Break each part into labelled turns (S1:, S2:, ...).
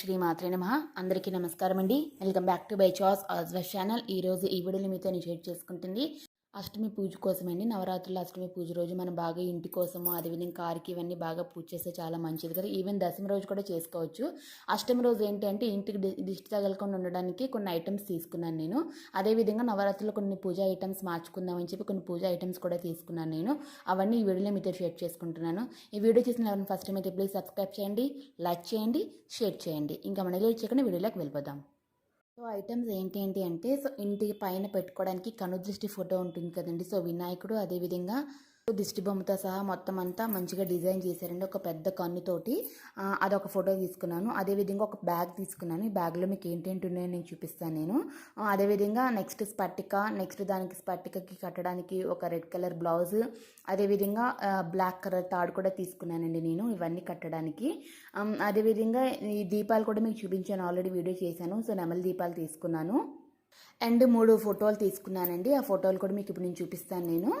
S1: శ్రీ మాత్రే నమ. అందరికీ నమస్కారం అండి వెల్కమ్ బ్యాక్ టు బై చాస్ ఆజ్వర్ ఛానల్. ఈరోజు ఈ వీడియోని మీతో షేర్ చేసుకుంటుంది అష్టమి పూజ కోసమండి. నవరాత్రుల అష్టమి పూజ రోజు మనం బాగా ఇంటి కోసము అదేవిధంగా కారుకి ఇవన్నీ బాగా పూజ చేస్తే చాలా మంచిది కదా. ఈవెన్ దశమి రోజు కూడా చేసుకోవచ్చు. అష్టమి రోజు ఏంటి అంటే ఇంటికి దిష్టి తగలకుండా ఉండడానికి కొన్ని ఐటమ్స్ తీసుకున్నాను నేను. అదేవిధంగా నవరాత్రులు కొన్ని పూజ ఐటమ్స్ మార్చుకుందామని చెప్పి కొన్ని పూజ ఐటమ్స్ కూడా తీసుకున్నాను నేను. అవన్నీ ఈ వీడియోలో మీతో షేర్ చేసుకుంటున్నాను. ఈ వీడియో చూసిన ఎవరైనా ఫస్ట్ టైం అయితే ప్లీజ్ సబ్స్క్రైబ్ చేయండి లైక్ చేయండి షేర్ చేయండి. ఇంకా మన చేయకుండా వీడియోలోకి వెళ్ళిపోదాం. సో ఐటమ్స్ ఏంటి ఏంటి అంటే సో ఇంటి పైన పెట్టుకోవడానికి కనుదృష్టి ఫోటో ఉంటుంది కదండి. సో వినాయకుడు అదేవిధంగా దిష్టి బొమ్మతో సహా మొత్తం అంతా మంచిగా డిజైన్ చేశారండి. ఒక పెద్ద కన్నుతోటి అదొక ఫోటో తీసుకున్నాను. అదేవిధంగా ఒక బ్యాగ్ తీసుకున్నాను. ఈ బ్యాగ్లో మీకు ఏంటేంటి ఉన్నాయో నేను చూపిస్తాను నేను. అదేవిధంగా నెక్స్ట్ స్పట్టిక నెక్స్ట్ దానికి స్పట్టికకి కట్టడానికి ఒక రెడ్ కలర్ బ్లౌజ్ అదేవిధంగా బ్లాక్ కలర్ తాడు కూడా తీసుకున్నానండి నేను ఇవన్నీ కట్టడానికి. అదేవిధంగా ఈ దీపాలు కూడా మీకు చూపించాను ఆల్రెడీ వీడియో చేశాను. సో నెమలి దీపాలు తీసుకున్నాను. అండ్ మూడు ఫోటోలు తీసుకున్నానండి. ఆ ఫోటోలు కూడా మీకు ఇప్పుడు నేను చూపిస్తాను నేను.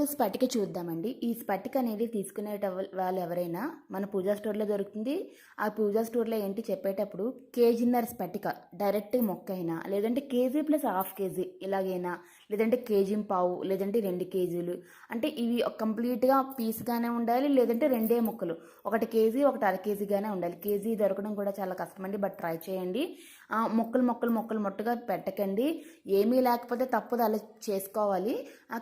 S1: స్పటిక చూద్దామండి. ఈ స్పటిక అనేది తీసుకునే వాళ్ళు ఎవరైనా మన పూజా స్టోర్లో దొరుకుతుంది. ఆ పూజా స్టోర్లో ఏంటి చెప్పేటప్పుడు కేజీన్నర స్పటిక డైరెక్ట్ మొక్క అయినా లేదంటే కేజీ ప్లస్ హాఫ్ కేజీ ఇలాగైనా లేదంటే కేజీ పావు లేదంటే రెండు కేజీలు అంటే ఇవి కంప్లీట్గా పీస్గానే ఉండాలి లేదంటే రెండే ముక్కలు. ఒకటి కేజీ ఒకటి అర కేజీగానే ఉండాలి. కేజీ దొరకడం కూడా చాలా కష్టమండి బట్ ట్రై చేయండి. ఆ, మొక్కలు మొక్కలు మొక్కలు మొట్టగా పెట్టకండి. ఏమీ లేకపోతే తప్పదు అలా చేసుకోవాలి.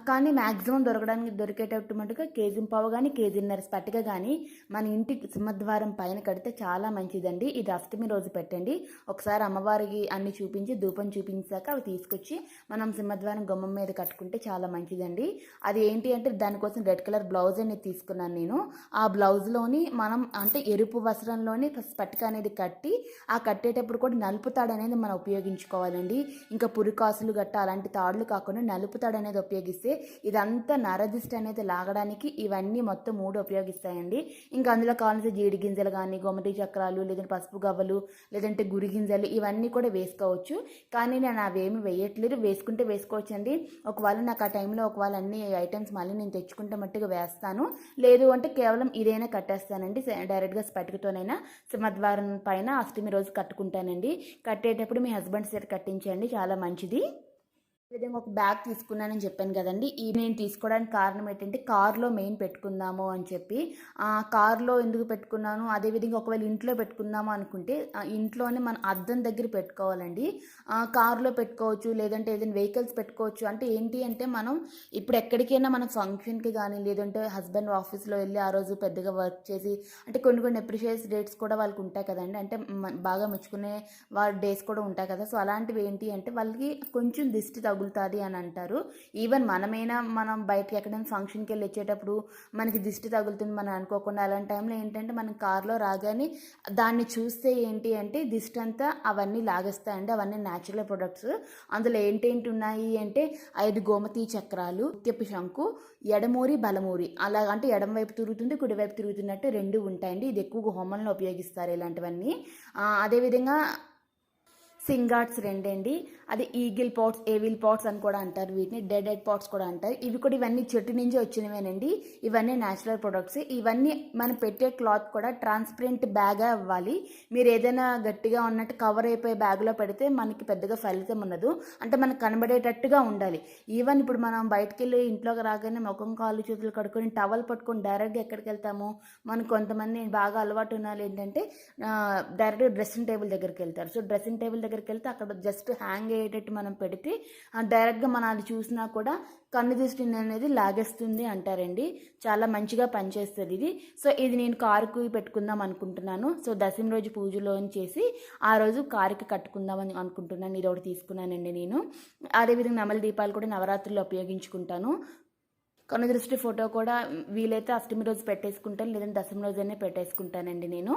S1: కానీ మ్యాక్సిమం దొరకడానికి దొరికేటట్టు మటుగా కేజీ పావు కానీ కేజీన్నర స్పటిక కానీ మన ఇంటి సింహద్వారం పైన కడితే చాలా మంచిదండి. ఇది అష్టమి రోజు పెట్టండి. ఒకసారి అమ్మవారికి అన్ని చూపించి ధూపం చూపించాక అవి తీసుకొచ్చి మనం సింహద్వారం గుమ్మం మీద కట్టుకుంటే చాలా మంచిదండి. అది ఏంటి అంటే దానికోసం రెడ్ కలర్ బ్లౌజ్ అనేది తీసుకున్నాను నేను. ఆ బ్లౌజ్లోని మనం అంటే ఎరుపు వస్త్రంలోని స్పటిక అనేది కట్టి ఆ కట్టేటప్పుడు కూడా నలుపు తాడు అనేది మనం ఉపయోగించుకోవాలండి. ఇంకా పురికాసులు గట్ట అలాంటి తాడులు కాకుండా నలుపు తాడు అనేది ఉపయోగిస్తాం ఇదంతా నరదిష్టి అనేది లాగడానికి ఇవన్నీ మొత్తం మూడు ఉపయోగిస్తాయండి. ఇంకా అందులో కావాల్సిన జీడి గింజలు కానీ గోమతి చక్రాలు లేదంటే పసుపు గవ్వలు లేదంటే గురి గింజలు ఇవన్నీ కూడా వేసుకోవచ్చు. కానీ నేను అవేమి వేయట్లేదు. వేసుకుంటే వేసుకోవచ్చు అండి ఒకవేళ నాకు ఆ టైంలో ఒకవేళ అన్ని ఐటమ్స్ మళ్ళీ నేను తెచ్చుకుంటే మట్టుగా వేస్తాను. లేదు అంటే కేవలం ఇదైనా కట్టేస్తానండి. డైరెక్ట్గా స్పటికతోనైనా సింహద్వారం పైన అష్టమి రోజు కట్టుకుంటానండి. కట్టేటప్పుడు మీ హస్బెండ్ సైడ్ కట్టించండి చాలా మంచిది. విధంగా ఒక బ్యాగ్ తీసుకున్నానని చెప్పాను కదండి. ఈ నేను తీసుకోవడానికి కారణం ఏంటంటే కార్లో మెయిన్ పెట్టుకుందాము అని చెప్పి కార్లో ఎందుకు పెట్టుకున్నాను అదేవిధంగా ఒకవేళ ఇంట్లో పెట్టుకుందాము అనుకుంటే ఇంట్లోనే మన అద్దం దగ్గర పెట్టుకోవాలండి. కార్లో పెట్టుకోవచ్చు లేదంటే ఏదైనా వెహికల్స్ పెట్టుకోవచ్చు అంటే ఏంటి అంటే మనం ఇప్పుడు ఎక్కడికైనా మనం ఫంక్షన్కి కానీ లేదంటే హస్బెండ్ ఆఫీస్లో వెళ్ళి ఆ రోజు పెద్దగా వర్క్ చేసి అంటే కొన్ని కొన్ని అప్రిషియేట్ డేట్స్ కూడా వాళ్ళకి ఉంటాయి కదండి. అంటే బాగా మెచ్చుకునే వాళ్ళ డేస్ కూడా ఉంటాయి కదా. సో అలాంటివి ఏంటి అంటే వాళ్ళకి కొంచెం దిష్టి తగులుతుంది అని అంటారు. ఈవెన్ మనమైనా మనం బయటకి ఎక్కడైనా ఫంక్షన్కి వెళ్ళి వచ్చేటప్పుడు మనకి దిష్టి తగులుతుంది మనం అనుకోకుండా అలాంటి టైంలో ఏంటంటే మనం కార్లో రాగానే దాన్ని చూస్తే ఏంటి అంటే దిష్టి అంతా అవన్నీ లాగేస్తాయండి. అవన్నీ న్యాచురల్ ప్రొడక్ట్స్ అందులో ఏంటేంటి ఉన్నాయి అంటే ఐదు గోమతి చక్రాలు ముత్యపు శంకు ఎడమూరి బలమూరి. అలా అంటే ఎడమ వైపు తిరుగుతుంది కుడివైపు తిరుగుతున్నట్టు రెండు ఉంటాయండి. ఇది ఎక్కువగా హోమంలో ఉపయోగిస్తారు ఇలాంటివన్నీ. అదేవిధంగా సింగాట్స్ రెండండి. అది ఈగిల్ పాట్స్ ఏవిల్ పాట్స్ అని కూడా అంటారు వీటిని. డెడ్ డెడ్ పాట్స్ కూడా అంటారు. ఇవి కూడా ఇవన్నీ చెట్టు నుంచి వచ్చినవేనండి. ఇవన్నీ న్యాచురల్ ప్రొడక్ట్స్. ఇవన్నీ మనం పెట్టే క్లాత్ కూడా ట్రాన్స్పరెంట్ బ్యాగ్ అవ్వాలి. మీరు ఏదైనా గట్టిగా ఉన్నట్టు కవర్ అయిపోయే బ్యాగ్లో పెడితే మనకి పెద్దగా ఫలితం ఉండదు. అంటే మనకు కనబడేటట్టుగా ఉండాలి. ఈవెన్ ఇప్పుడు మనం బయటకు వెళ్ళి ఇంట్లోకి రాగానే ముఖం కాళ్ళు చేతులు కడుక్కొని టవల్ పట్టుకొని డైరెక్ట్గా ఎక్కడికి వెళ్తాము? మనకు కొంతమంది బాగా అలవాటు ఉన్నారు ఏంటంటే డైరెక్ట్గా డ్రెస్సింగ్ టేబుల్ దగ్గరికి వెళ్తారు. సో డ్రెస్సింగ్ టేబుల్ దగ్గర దగ్గరికి వెళ్తే అక్కడ జస్ట్ హ్యాంగ్ అయ్యేటట్టు మనం పెడితే డైరెక్ట్గా మనం అది చూసినా కూడా కన్ను దృష్టి అనేది లాగేస్తుంది అంటారండి. చాలా మంచిగా పనిచేస్తుంది ఇది. సో ఇది నేను కారుకు పెట్టుకుందాం అనుకుంటున్నాను. సో దశమి రోజు పూజలో చేసి ఆ రోజు కారుకి కట్టుకుందామని అనుకుంటున్నాను. ఇది ఒకటి తీసుకున్నానండి నేను. అదేవిధంగా నెమలి దీపాలు కూడా నవరాత్రుల్లో ఉపయోగించుకుంటాను. కన్ను దృష్టి ఫోటో కూడా వీలైతే అష్టమి రోజు పెట్టేసుకుంటాను లేదంటే దశమి రోజైనా పెట్టేసుకుంటానండి నేను.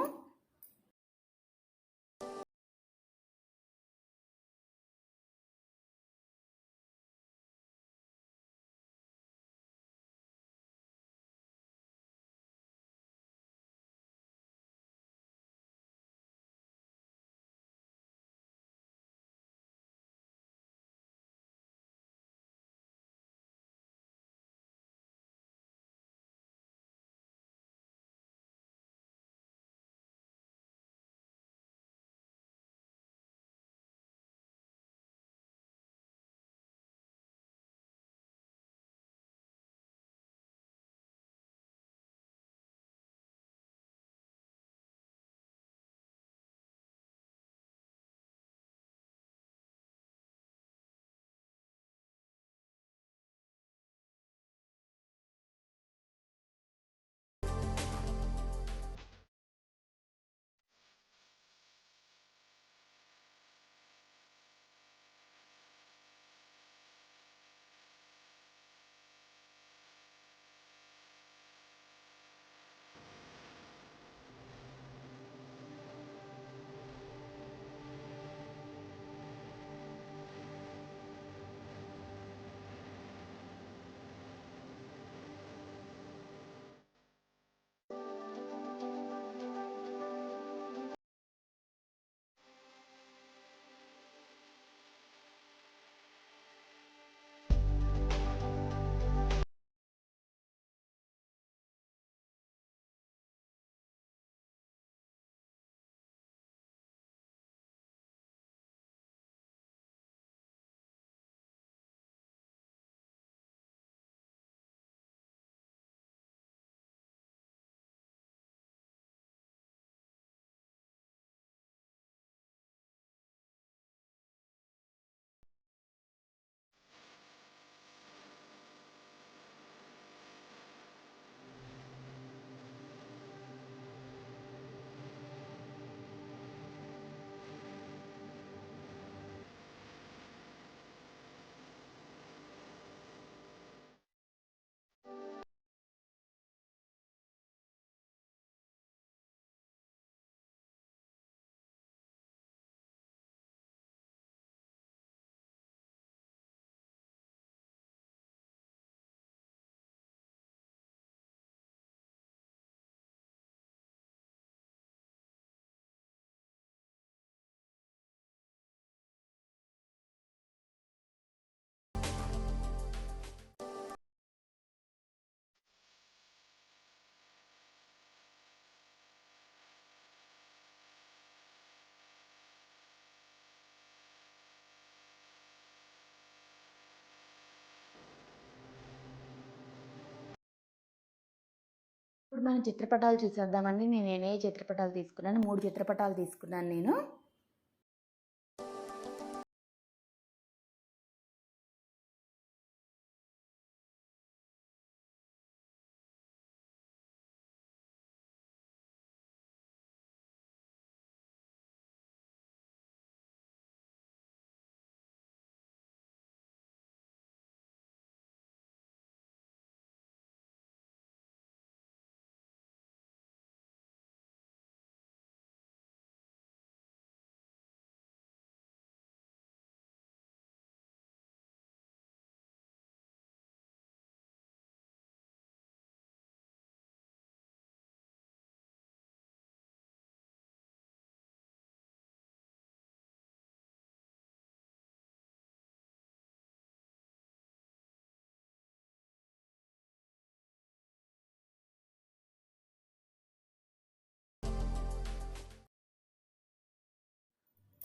S1: మనం చిత్రపటాలు చూసేద్దామండి. నేను ఏ ఏ చిత్రపటాలు తీసుకున్నాను. మూడు చిత్రపటాలు తీసుకున్నాను నేను.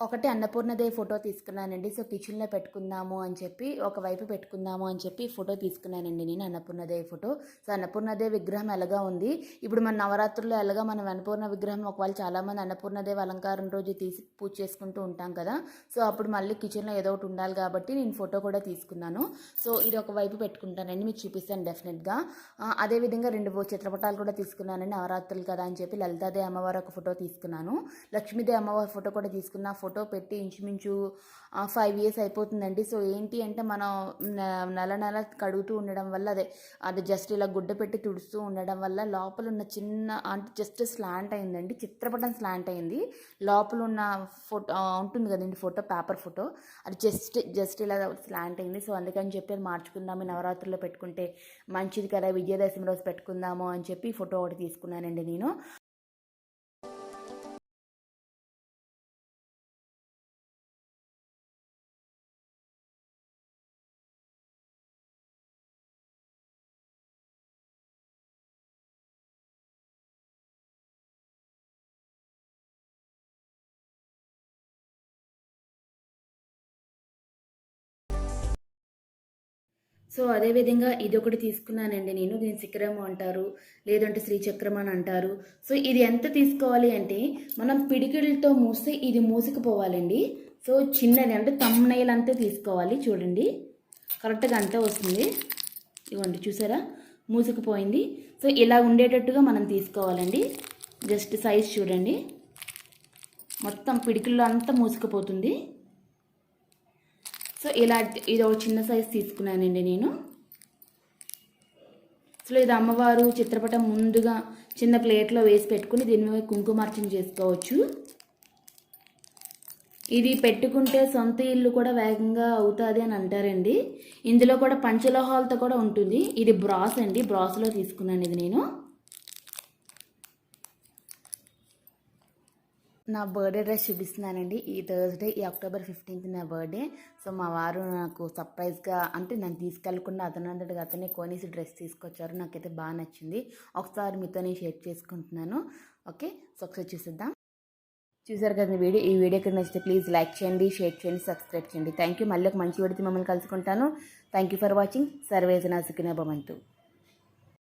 S1: ఒకటి అన్నపూర్ణదేవి ఫోటో తీసుకున్నానండి. సో కిచెన్లో పెట్టుకుందాము అని చెప్పి ఒకవైపు పెట్టుకుందాము అని చెప్పి ఫోటో తీసుకున్నానండి నేను అన్నపూర్ణదేవి ఫోటో. సో అన్నపూర్ణదేవి విగ్రహం ఎలాగా ఉంది? ఇప్పుడు మన నవరాత్రుల్లో ఎలాగా మనం అన్నపూర్ణ విగ్రహం ఒకవేళ చాలామంది అన్నపూర్ణదేవి అలంకారం రోజు తీసి పూజ చేసుకుంటూ ఉంటాం కదా? సో అప్పుడు మళ్ళీ కిచెన్లో ఏదో ఒకటి ఉండాలి కాబట్టి నేను ఫోటో కూడా తీసుకున్నాను. సో ఇది ఒక వైపు పెట్టుకుంటానండి మీకు చూపిస్తాను డెఫినెట్గా. అదేవిధంగా రెండు చిత్రపటాలు కూడా తీసుకున్నానండి నవరాత్రులు కదా అని చెప్పి లలితాదేవి అమ్మవారు ఒక ఫోటో తీసుకున్నాను. లక్ష్మీదేవి అమ్మవారి ఫోటో కూడా తీసుకున్న ఫోటో పెట్టి ఇంచుమించు ఫైవ్ ఇయర్స్ అయిపోతుందండి. సో ఏంటి అంటే మనం నెల నెల కడుగుతూ ఉండడం వల్ల అదే అది జస్ట్ ఇలా గుడ్డ పెట్టి తుడుస్తూ ఉండడం వల్ల లోపల ఉన్న చిన్న అంటే జస్ట్ స్లాంట్ అయిందండి. చిత్రపటం స్లాంట్ అయింది. లోపల ఉన్న ఫోటో ఉంటుంది కదండి ఫోటో పేపర్ ఫోటో అది జస్ట్ జస్ట్ ఇలా స్లాంట్ అయింది. సో అందుకని చెప్పి అది మార్చుకుందాము. నవరాత్రుల్లో పెట్టుకుంటే మంచిది కదా విజయదశమి రోజు పెట్టుకుందాము అని చెప్పి ఫోటో ఒకటి తీసుకున్నానండి నేను. సో అదేవిధంగా ఇది ఒకటి తీసుకున్నానండి నేను. దీని శిఖరం అంటారు లేదంటే శ్రీచక్రం అని అంటారు. సో ఇది ఎంత తీసుకోవాలి అంటే మనం పిడికిళ్ళతో మూస్తే ఇది మూసుకుపోవాలండి. సో చిన్నది అంటే తమ్నైల్ అంతే తీసుకోవాలి చూడండి. కరెక్ట్గా అంతా వస్తుంది. ఇవ్వండి చూసారా? మూసుకుపోయింది. సో ఇలా ఉండేటట్టుగా మనం తీసుకోవాలండి. జస్ట్ సైజ్ చూడండి. మొత్తం పిడికిల్లో అంతా మూసుకుపోతుంది. సో ఇలా ఇది ఒక చిన్న సైజ్ తీసుకున్నానండి నేను. సో ఇది అమ్మవారు చిత్రపటం ముందుగా చిన్న ప్లేట్లో వేసి పెట్టుకుని దీనిపై కుంకుమార్చన చేసుకోవచ్చు. ఇది పెట్టుకుంటే సొంత ఇల్లు కూడా వేగంగా అవుతుంది అని అంటారండి. ఇందులో కూడా పంచలోహాలతో కూడా ఉంటుంది. ఇది బ్రాస్ అండి. బ్రాస్లో తీసుకున్నాను ఇది నేను. నా బర్త్డే డ్రెస్ చూపిస్తున్నానండి. ఈ థర్స్డే ఈ అక్టోబర్ ఫిఫ్టీన్త్ నా బర్త్డే సో మా వారు నాకు సర్ప్రైజ్గా అంటే నన్ను తీసుకెళ్ళకుండా అతనంతటిగా అతనే కొనేసి డ్రెస్ తీసుకొచ్చారు. నాకైతే బాగా నచ్చింది. ఒకసారి మీతోనే షేర్ చేసుకుంటున్నాను. ఓకే? సో ఒకసారి చూసేద్దాం. చూసారు కదా వీడియో? ఈ వీడియో ఇక్కడ నచ్చితే ప్లీజ్ లైక్ చేయండి షేర్ చేయండి సబ్స్క్రైబ్ చేయండి. థ్యాంక్ యూ మళ్ళీ ఒక మంచి వీడియోతో మమ్మల్ని కలుసుకుంటాను. థ్యాంక్ యూ ఫర్ వాచింగ్ సర్వేజన సుఖినా భవంతు